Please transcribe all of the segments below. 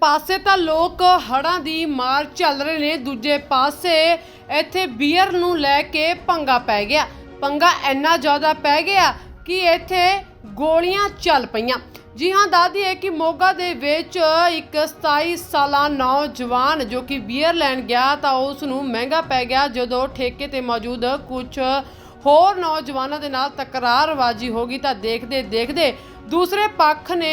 ਪਾਸੇ ਤਾਂ ਲੋਕ ਹੜ੍ਹਾਂ ਦੀ ਮਾਰ ਚੱਲ ਰਹੇ ਨੇ। ਦੂਜੇ ਪਾਸੇ ਇੱਥੇ ਬੀਅਰ ਨੂੰ ਲੈ ਕੇ ਪੰਗਾ ਪੈ ਗਿਆ। ਪੰਗਾ ਇੰਨਾ ਜ਼ਿਆਦਾ ਪੈ ਗਿਆ ਕਿ ਇੱਥੇ ਗੋਲੀਆਂ ਚੱਲ ਪਈਆਂ। ਜੀ ਹਾਂ ਦਾਦੀ ਹੈ ਕਿ ਮੋਗਾ ਦੇ ਵਿੱਚ ਇੱਕ 27 ਸਾਲਾ ਨੌਜਵਾਨ ਜੋ ਕਿ ਬੀਅਰ ਲੈਣ ਗਿਆ ਤਾਂ ਉਸ ਨੂੰ ਮਹਿੰਗਾ ਪੈ ਗਿਆ। ਜਦੋਂ ਠੇਕੇ ਤੇ ਮੌਜੂਦ ਕੁਝ ਹੋਰ ਨੌਜਵਾਨਾਂ ਦੇ ਨਾਲ ਤਕਰਾਰਬਾਜ਼ੀ ਹੋ ਗਈ ਤਾਂ ਦੇਖਦੇ ਦੇਖਦੇ ਦੂਸਰੇ ਪੱਖ ਨੇ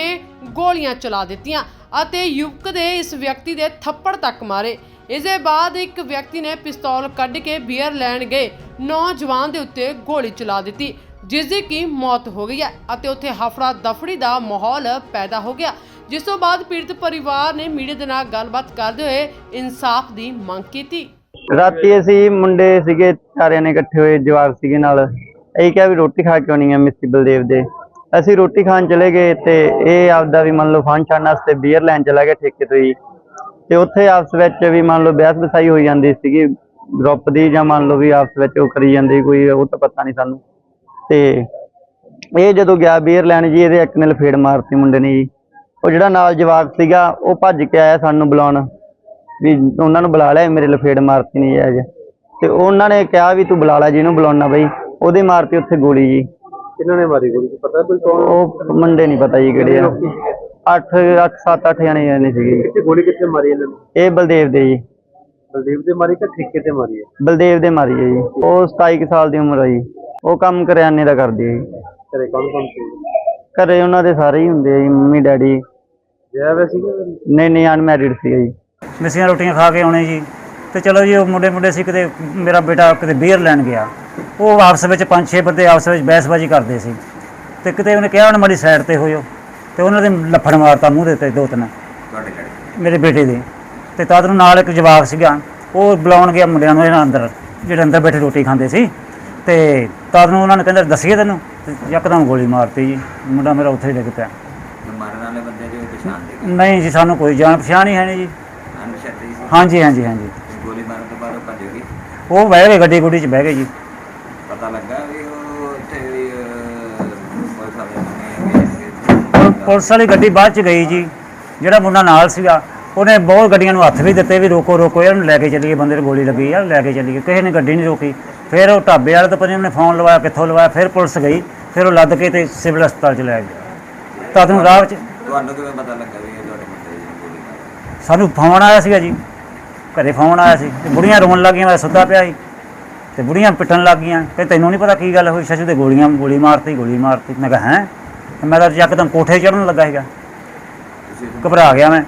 ਗੋਲੀਆਂ ਚਲਾ ਦਿੱਤੀਆਂ। ਅਤੇ ਯੁਵਕ ਦੇ ਇਸ ਵਿਅਕਤੀ ਦੇ ਥੱਪੜ ਤੱਕ ਮਾਰੇ। ਇਸ ਦੇ ਬਾਅਦ ਇੱਕ ਵਿਅਕਤੀ ਨੇ ਪਿਸਤੌਲ ਕੱਢ ਕੇ ਬੀਅਰ ਲੈਣ ਗਏ। ਨੌਜਵਾਨ ਦੇ ਉੱਤੇ ਗੋਲੀ ਚਲਾ ਦਿੱਤੀ, ਜਿਸ ਦੀ ਕੀ ਮੌਤ ਹੋ ਗਈ ਹੈ ਅਤੇ ਉੱਥੇ ਹਫੜਾ ਦਫੜੀ ਦਾ ਮਾਹੌਲ ਪੈਦਾ ਹੋ ਗਿਆ। ਜਿਸ ਤੋਂ ਬਾਅਦ ਪੀੜਤ ਪਰਿਵਾਰ ਨੇ ਮੀਡੀਆ ਦੇ ਨਾਲ ਗੱਲਬਾਤ ਕਰਦੇ ਹੋਏ ਇਨਸਾਫ ਦੀ ਮੰਗ ਕੀਤੀ। ਰਾਤੀ ਅਸੀਂ ਮੁੰਡੇ ਸੀਗੇ, ਚਾਰਿਆਂ ਨੇ ਇਕੱਠੇ ਹੋਏ, ਜਵਾਕ ਸੀਗੇ ਨਾਲ। ਇਹ ਕਿਹਾ ਵੀ ਰੋਟੀ ਖਾ ਕੇ ਆਉਣੀ ਆ ਮਿਸੀ ਬਲਦੇਵ ਦੇ। ਅਸੀਂ ਰੋਟੀ ਖਾਣ ਚਲੇ ਗਏ ਤੇ ਇਹ ਆਪਦਾ ਵੀ ਮੰਨ ਲਓ ਫਨ ਛਾਣ ਵਾਸਤੇ ਬੀਅਰ ਲੈਣ ਚਲਾ ਗਿਆ ਠੇਕੇ ਤੋਂ ਹੀ। ਤੇ ਉੱਥੇ ਆਪਸ ਵਿੱਚ ਵੀ ਮੰਨ ਲਓ ਬਹਿਸ ਬਸਾਈ ਹੋਈ ਜਾਂਦੀ ਸੀਗੀ ਗਰੁੱਪ ਦੀ ਜਾਂ ਮੰਨ ਲਓ ਵੀ ਆਪਸ ਵਿੱਚ ਉਹ ਕਰੀ ਜਾਂਦੀ ਕੋਈ, ਉਹ ਤਾਂ ਪਤਾ ਨਹੀਂ ਸਾਨੂੰ। ਤੇ ਇਹ ਜਦੋਂ ਗਿਆ ਬੀਅਰ ਲੈਣ ਜੀ, ਇਹਦੇ ਇੱਕ ਨੇ ਲਫੇੜ ਮਾਰਤੀ ਮੁੰਡੇ ਨੇ ਜੀ। ਉਹ ਜਿਹੜਾ ਨਾਲ ਜਵਾਕ ਸੀਗਾ, ਉਹ ਭੱਜ ਕੇ ਆਇਆ ਸਾਨੂੰ ਬੁਲਾਉਣ। ਵੀ ਉਹਨਾਂ ਨੂੰ ਬੁਲਾ ਲਿਆ ਮੇਰੇ ਲਫੇੜ ਮਾਰਤੀ ਨਹੀਂ ਜਾਇਜ਼ ਤੇ ਉਹਨਾਂ ਨੇ ਕਿਹਾ ਵੀ ਤੂੰ ਬੁਲਾ ਲੈ, ਜਿਹਨੂੰ ਬੁਲਾਉਣਾ ਬਈ, ਉਹਦੇ ਮਾਰਤੀ ਉੱਥੇ ਗੋਲੀ ਜੀ। ਕਿਹਨਾਂ ਨੇ ਮਾਰੀ ਗੋਲੀ? ਪਤਾ ਕੋਈ ਕੌਣ? ਉਹ ਮੁੰਡੇ ਨਹੀਂ ਪਤਾ ਜੀ ਕਿਹੜੇ ਆ। 8 8 7 8 ਜਣੇ ਜਣੇ ਸੀਗੇ ਕਿੱਥੇ ਗੋਲੀ ਕਿੱਥੇ ਮਾਰੀ ਇਹਨਾਂ ਨੂੰ? ਇਹ ਬਲਦੇਵ ਦੇ ਜੀ। ਬਲਦੇਵ ਦੇ ਮਾਰੀ ਕਿ ਠੇਕੇ ਤੇ ਮਾਰੀ ਹੈ? ਬਲਦੇਵ ਦੇ ਮਾਰੀ ਹੈ ਜੀ। ਉਹ 27 ਕੁ ਸਾਲ ਦੀ ਉਮਰ ਹੈ ਜੀ। ਉਹ ਕੰਮ ਕਰਿਆਨੇ ਦਾ ਕਰਦੀ ਹੈ ਜੀ। ਤੇਰੇ ਕੌਣ ਕੌਣ ਸੀ? ਘਰੇ ਉਹਨਾਂ ਦੇ ਸਾਰੇ ਹੀ ਹੁੰਦੇ ਆ ਜੀ ਮੰਮੀ ਡੈਡੀ। ਵਿਆਹ ਵੇ ਸੀਗਾ ਨਹੀਂ ਨਹੀਂ ਅਨਮੈਰਿਡ ਸੀ ਜੀ। ਮਿੱਸੀਆਂ ਰੋਟੀਆਂ ਖਾ ਕੇ ਆਉਣੇ ਜੀ। ਤੇ ਚਲੋ ਜੀ ਉਹ ਮੁੰਡੇ ਮੁੰਡੇ ਸੀ ਕਿਤੇ ਮੇਰਾ ਬੇਟਾ ਕਿਤੇ ਬੀਅਰ ਲੈਣ ਗਿਆ। ਉਹ ਆਪਸ ਵਿੱਚ ਪੰਜ ਛੇ ਬੰਦੇ ਆਪਸ ਵਿੱਚ ਬਹਿਸਬਾਜ਼ੀ ਕਰਦੇ ਸੀ। ਤੇ ਕਿਤੇ ਉਹਨੇ ਕਿਹਾ ਉਹਨੇ ਮਾੜੀ ਸਾਈਡ ਤੇ ਹੋਇਓ। ਤੇ ਉਹਨਾਂ ਦੇ ਲੱਫੜ ਮਾਰਤਾ ਮੂੰਹ ਦੇ ਉੱਤੇ ਦੋ ਤਿੰਨ। ਮੇਰੇ ਬੇਟੇ ਦੇ। ਤੇ ਤਦ ਨੂੰ ਨਾਲ ਇੱਕ ਜਵਾਕ ਸੀਗਾ। ਉਹ ਬੁਲਾਉਣ ਗਿਆ ਮੁੰਡਿਆਂ ਨੂੰ ਇਹਨਾਂ ਅੰਦਰ ਜਿਹੜੇ ਅੰਦਰ ਬੈਠੇ ਰੋਟੀ ਖਾਂਦੇ ਸੀ। ਤੇ ਤਦ ਨੂੰ ਉਹਨਾਂ ਨੇ ਕਹਿੰਦੇ ਦੱਸੀਏ ਤੈਨੂੰ? ਤੇ ਯਕਦਮ ਗੋਲੀ ਮਾਰਤੀ ਜੀ। ਮੁੰਡਾ ਮੇਰਾ ਉੱਥੇ ਹੀ ਡਿੱਗ ਪਿਆ। ਮਾਰਨ ਵਾਲੇ ਬੰਦੇ ਦੀ ਪਛਾਣ ਦੇ ਨਹੀਂ ਜੀ ਸਾਨੂੰ ਕੋਈ ਜਾਣ ਪਛਾਣ ਹੀ ਹੈ ਨਹੀਂ ਜੀ। ਹਾਂਜੀ ਹਾਂਜੀ ਹਾਂਜੀ ਗੋਲੀ ਮਾਰਨ ਤੋਂ ਬਾਅਦ ਉਹ ਭੱਜ ਗਈ ਉਹ ਬਹਿ ਗਏ ਗੱਡੀ ਗੁੱਡੀ 'ਚ ਬਹਿ ਗਏ ਜੀ। ਪਤਾ ਲੱਗਾ ਵੀ ਉਹ ਉੱਥੇ ਵੀ ਵਾਲੇ ਨੇ ਪੁਲ- ਪੁਲਿਸ ਵਾਲੀ ਗੱਡੀ ਬਾਅਦ 'ਚ ਗਈ ਜੀ। ਜਿਹੜਾ ਮੁੰਡਾ ਨਾਲ ਸੀਗਾ ਉਹਨੇ ਬਹੁਤ ਗੱਡੀਆਂ ਨੂੰ ਹੱਥ ਵੀ ਦਿੱਤੇ ਵੀ ਰੋਕੋ ਰੋਕੋ ਇਹਨੂੰ ਲੈ ਕੇ ਚੱਲੀਏ। ਬੰਦੇ ਨੂੰ ਗੋਲੀ ਲੱਗੀ ਆ ਲੈ ਕੇ ਚੱਲੀਏ। ਕਿਸੇ ਨੇ ਗੱਡੀ ਨਹੀਂ ਰੋਕੀ। ਫਿਰ ਉਹ ਢਾਬੇ ਵਾਲੇ ਤੋਂ ਪਤਾ ਨਹੀਂ ਉਹਨੇ ਫੋਨ ਲਵਾਇਆ ਕਿੱਥੋਂ ਲਵਾਇਆ। ਫਿਰ ਪੁਲਿਸ ਗਈ ਫਿਰ ਉਹ ਲੱਦ ਕੇ ਤੇ ਸਿਵਲ ਹਸਪਤਾਲ 'ਚ ਲੈ ਗਿਆ ਤਦ ਨੂੰ ਰਾਹ 'ਚ ਤੁਹਾਨੂੰ ਕਿਵੇਂ ਪਤਾ ਲੱਗਾ ਵੀ ਇਹ ਤੁਹਾਡੇ ਮੁੰਡੇ ਦੀ ਗੋਲੀ ਮਾਰੀ ਸਾਨੂੰ ਫੋਨ ਆਇਆ ਸੀਗਾ ਜੀ। ਘਰੇ ਫੋਨ ਆਇਆ ਸੀ ਤੇ ਬੁੜੀਆਂ ਰੋਣ ਲੱਗੀਆਂ ਮੈਂ ਸੁੱਤਾ ਪਿਆ ਸੀ ਤੇ ਬੁੜੀਆਂ ਪਿੱਟਣ ਲੱਗ ਗਈਆਂ ਕਿ ਤੈਨੂੰ ਨਹੀਂ ਪਤਾ ਕੀ ਗੱਲ ਹੋਈ ਸ਼ਸ਼ੂ ਦੇ ਗੋਲੀਆਂ ਗੋਲੀ ਮਾਰਤੀ ਗੋਲੀ ਮਾਰਤੀ। ਮੈਂ ਕਿਹਾ ਹੈ? ਮੈਂ ਤਾਂ ਯਕਦਮ ਕੋਠੇ ਚੜਨ ਲੱਗਾ ਸੀਗਾ। ਘਬਰਾ ਗਿਆ ਮੈਂ।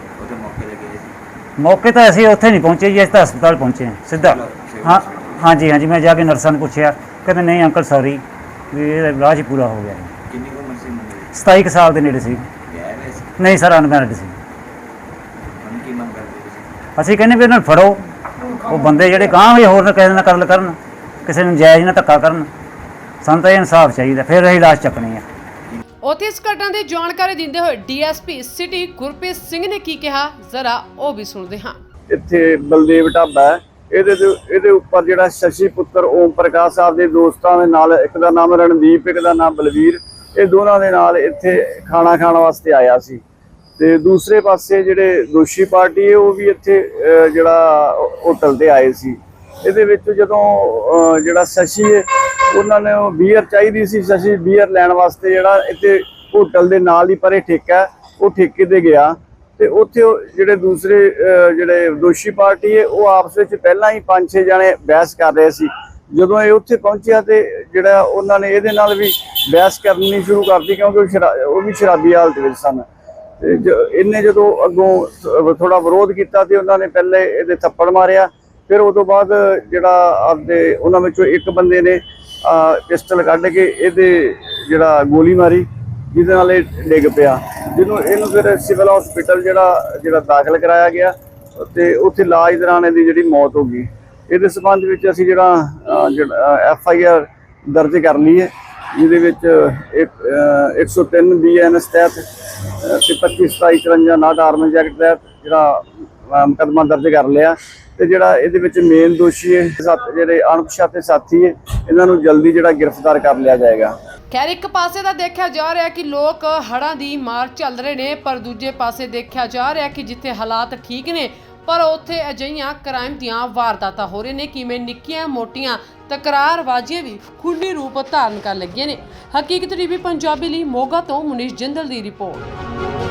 ਮੌਕੇ ਤੇ ਅਸੀਂ ਉੱਥੇ ਨਹੀਂ ਪਹੁੰਚੇ ਜੀ ਅਸੀਂ ਤਾਂ ਹਸਪਤਾਲ ਪਹੁੰਚੇ ਹਾਂ ਸਿੱਧਾ। ਹਾਂ ਹਾਂਜੀ ਹਾਂਜੀ ਮੈਂ ਜਾ ਕੇ ਨਰਸਾਂ ਨੂੰ ਪੁੱਛਿਆ ਕਹਿੰਦੇ ਨਹੀਂ ਅੰਕਲ ਸੌਰੀ ਵੀ ਇਹ ਇਲਾਜ ਪੂਰਾ ਹੋ ਗਿਆ ਹੈ। ਕਿੰਨੀ ਕੁ ਉਮਰ ਸੀ ਮੁੰਡੇ ਦੀ? 27 ਕੁ ਸਾਲ ਦੇ ਨੇੜੇ ਸੀ। ਨਹੀਂ ਸਰ ਅਨਮੈਰਿਡ ਸੀ ਹੁਣ ਕੀ ਮੰਗ ਕਰਦੇ ਤੁਸੀਂ ਅਸੀਂ ਕਹਿੰਦੇ ਵੀ ਇਹਨਾਂ ਨੂੰ ਫੜੋ। ਉਹ ਬੰਦੇ ਜਿਹੜੇ ਕਾਂ ਵੀ ਹੋਰ ਨਾ ਕਿਸੇ ਨਾਲ ਕਤਲ ਕਰਨ ਕਿਸੇ ਨੂੰ ਜਾਇਜ਼ ਨਾ ਧੱਕਾ ਕਰਨ। ਸਾਨੂੰ ਤਾਂ ਇਨਸਾਫ ਚਾਹੀਦਾ ਫਿਰ ਅਸੀਂ ਲਾਸ਼ ਚੱਕਣੀ ਆ। ਉੱਥੇ ਇਸ ਘਟਨਾ ਦੀ ਜਾਣਕਾਰੀ ਦਿੰਦੇ ਹੋਏ ਡੀਐਸਪੀ ਸਿਟੀ ਗੁਰਪ੍ਰੀਤ ਸਿੰਘ ਨੇ ਕੀ ਕਿਹਾ ਜ਼ਰਾ ਉਹ ਵੀ ਸੁਣਦੇ ਹਾਂ। ਇੱਥੇ ਬਲਦੇਵ ਢਾਬਾ ਹੈ। ਇਹਦੇ ਦੇ- ਇਹਦੇ ਉੱਪਰ ਜਿਹੜਾ ਸ਼ਸ਼ੀ ਪੁੱਤਰ ਓਮ ਪ੍ਰਕਾਸ਼ ਸਾਹਿਬ ਦੇ ਦੋਸਤਾਂ ਦੇ ਨਾਲ ਇੱਕ ਦਾ ਨਾਮ ਰਣਦੀਪ ਇੱਕ ਦਾ ਨਾਮ ਬਲਵੀਰ ਇਹ ਦੋਨਾਂ ਦੇ ਨਾਲ ਇੱਥੇ ਖਾਣਾ ਖਾਣ ਵਾਸਤੇ ਆਇਆ ਸੀ। ਤੇ ਦੂਸਰੇ ਪਾਸੇ ਜਿਹੜੇ ਦੋਸ਼ੀ ਪਾਰਟੀ ਹੈ, ਉਹ ਵੀ ਇੱਥੇ ਜਿਹੜਾ ਹੋਟਲ ਤੇ ਆਏ ਸੀ। ਇਹਦੇ ਵਿੱਚ ਜਦੋਂ ਜਿਹੜਾ ਸ਼ਸ਼ੀ ਹੈ, ਉਹਨਾਂ ਨੇ ਉਹ ਬੀਅਰ ਚਾਹੀਦੀ ਸੀ। ਸ਼ਸ਼ੀ ਬੀਅਰ ਲੈਣ ਵਾਸਤੇ ਜਿਹੜਾ ਇੱਥੇ ਹੋਟਲ ਦੇ ਨਾਲ ਹੀ ਪਰੇ ਠੇਕਾ ਉਹ ਠੇਕੇ ਤੇ ਗਿਆ। ਤੇ ਉੱਥੇ ਉਹ ਜਿਹੜੇ ਦੂਸਰੇ ਜਿਹੜੇ ਦੋਸ਼ੀ ਪਾਰਟੀ ਹੈ, ਉਹ ਆਪਸ ਵਿੱਚ ਪਹਿਲਾਂ ਹੀ ਪੰਜ ਛੇ ਜਣੇ ਬਹਿਸ ਕਰ ਰਹੇ ਸੀ। ਜਦੋਂ ਇਹ ਉੱਥੇ ਪਹੁੰਚਿਆ ਤੇ ਜਿਹੜਾ ਉਹਨਾਂ ਨੇ ਇਹਦੇ ਨਾਲ ਵੀ ਬਹਿਸ ਕਰਨੀ ਸ਼ੁਰੂ ਕਰਤੀ, ਕਿਉਂਕਿ ਉਹ ਸ਼ਰਾ- ਉਹ ਵੀ ਸ਼ਰਾਬੀ ਹਾਲਤ ਵਿੱਚ ਸਨ। ਤੇ ਜ- ਇਹਨੇ ਜਦੋਂ ਅੱਗੋਂ ਥੋੜਾ ਵਿਰੋਧ ਕੀਤਾ ਤੇ ਉਹਨਾਂ ਨੇ ਪਹਿਲੇ ਇਹਦੇ ਥੱਪੜ ਮਾਰਿਆ ਫਿਰ ਉਹ ਤੋਂ ਬਾਅਦ ਜਿਹੜਾ ਆਪਦੇ ਉਹਨਾਂ ਵਿੱਚੋਂ ਇੱਕ ਬੰਦੇ ਨੇ ਪਿਸਟਲ ਕੱਢ ਕੇ ਇਹਦੇ ਜਿਹੜਾ ਗੋਲੀ ਮਾਰੀ ਜਿਹਦੇ ਨਾਲ ਇਹ ਡਿੱਗ ਪਿਆ। ਜਿਹਨੂੰ ਇਹਨੂੰ ਫਿਰ ਸਿਵਲ ਹਸਪੀਟਲ ਜਿਹੜਾ ਜਿਹੜਾ ਦਾਖਲ ਕਰਾਇਆ ਗਿਆ ਤੇ ਉੱਥੇ ਇਲਾਜ ਦੌਰਾਨ ਇਹਦੀ ਜਿਹੜੀ ਮੌਤ ਹੋ ਗਈ। ਇਹਦੇ ਸਬੰਧ ਵਿੱਚ ਅਸੀਂ ਜਿਹੜਾ ਅਹ, ਐਫ ਆਈ ਆਰ ਦਰਜ ਕਰ ਲਈ ਹੈ। ਜਿਹਦੇ ਵਿੱਚ ਇੱਕ, ਅਹ, 103 ਬੀਐਨਐਸ ਤਹਿਤ ਤੇ 25 27 54 ਨਾਟ ਆਰਮਜ਼ ਐਕਟ ਤਹਿਤ ਜਿਹੜਾ ਅਹ, ਦਰਜ ਕਰ ਲਿਆ। ਤੇ ਜਿਹੜਾ ਇਹਦੇ ਵਿੱਚ ਮੇਨ ਦੋਸ਼ੀ ਹੈ ਸੱਤ ਜਿਹੜੇ ਅਣਪਛਾਤੇ ਸਾਥੀ ਹੈ ਇਹਨਾਂ ਨੂੰ ਜਲਦੀ ਜਿਹੜਾ ਗ੍ਰਿਫਤਾਰ ਕਰ ਲਿਆ ਜਾਏਗਾ। ਖੈਰ ਇੱਕ ਪਾਸੇ ਦਾ ਦੇਖਿਆ ਜਾ ਰਿਹਾ ਕਿ ਲੋਕ ਹੜਾਂ ਦੀ ਮਾਰ ਚੱਲ ਰਹੇ ਨੇ ਪਰ ਦੂਜੇ ਪਾਸੇ ਦੇਖਿਆ ਜਾ ਰਿਹਾ ਕਿ ਜਿੱਥੇ ਹਾਲਾਤ ਠੀਕ ਨੇ ਪਰ ਉੱਥੇ ਅਜਈਆਂ ਕ੍ਰਾਈਮ ਦੀਆਂ ਵਾਰਦਾਤਾਂ ਹੋ ਰਹੀਆਂ ਨੇ, ਕਿਵੇਂ ਨਿੱਕੀਆਂ ਮੋਟੀਆਂ ਤਕਰਾਰਬਾਜ਼ੀਆਂ ਵੀ ਖੁੱਲੀ ਰੂਪ ਧਾਰਨ ਕਰ ਲੱਗੀਆਂ ਨੇ। ਹਕੀਕਤ ਟੀਵੀ ਪੰਜਾਬੀ ਲਈ ਮੋਗਾ ਤੋਂ ਮੁਨੀਸ਼ ਜਿੰਦਲ ਦੀ ਰਿਪੋਰਟ।